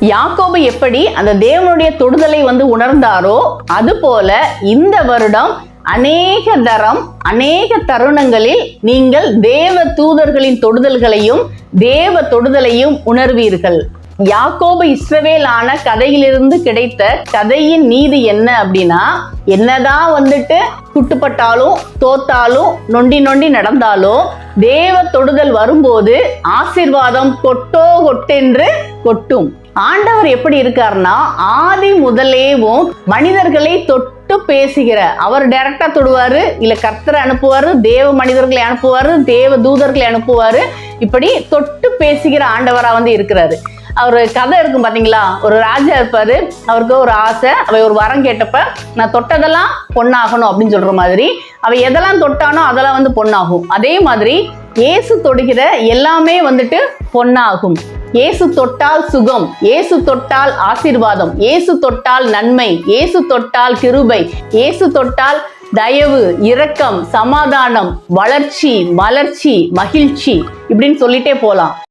யாக்கோபு எப்படி அந்த தேவனுடைய தொடுதலை வந்து உணர்ந்தாரோ அதுபோல இந்த வருடம் அநேக தரம் அநேக தருணங்களில் நீங்கள் தேவ தூதர்களின் தொடுதல்களையும் தேவ தொடுதலையும் உணர்வீர்கள். யாக்கோபு இஸ்ரவேல் ஆன கதையிலிருந்து கிடைத்த கதையின் நீதி என்ன அப்படின்னா என்னதான் வந்துட்டு குட்டுப்பட்டாலும் தோத்தாலும் நொண்டி நொண்டி நடந்தாலும் தேவ தொடுதல் வரும்போது ஆசீர்வாதம் கொட்டோ கொட்டென்று கொட்டும். ஆண்டவர் எப்படி இருக்காருன்னா ஆதி முதலேவும் மனிதர்களை தொட்டு பேசுகிற அவர் டைரக்டா தொடுவாரு இல்ல கர்த்தரை அனுப்புவாரு தேவ மனிதர்களை அனுப்புவாரு தேவ தூதர்களை அனுப்புவாரு இப்படி தொட்டு பேசுகிற ஆண்டவரா வந்து இருக்கிறாரு. அவர் கதை இருக்கும் பார்த்தீங்களா ஒரு ராஜா இருப்பார் அவருக்கு ஒரு ஆசை அவை ஒரு வரம் கேட்டப்ப நான் தொட்டதெல்லாம் பொண்ணாகணும் அப்படின்னு சொல்கிற மாதிரி அவ எதெல்லாம் தொட்டானோ அதெல்லாம் வந்து பொண்ணாகும் அதே மாதிரி இயேசு தொடுகிற எல்லாமே வந்துட்டு பொண்ணாகும் இயேசு தொட்டால் சுகம் இயேசு தொட்டால் ஆசீர்வாதம் இயேசு தொட்டால் நன்மை இயேசு தொட்டால் கிருபை இயேசு தொட்டால் தயவு இரக்கம் சமாதானம் வளர்ச்சி மலர்ச்சி மகிழ்ச்சி இப்படின்னு சொல்லிட்டே போலாம்.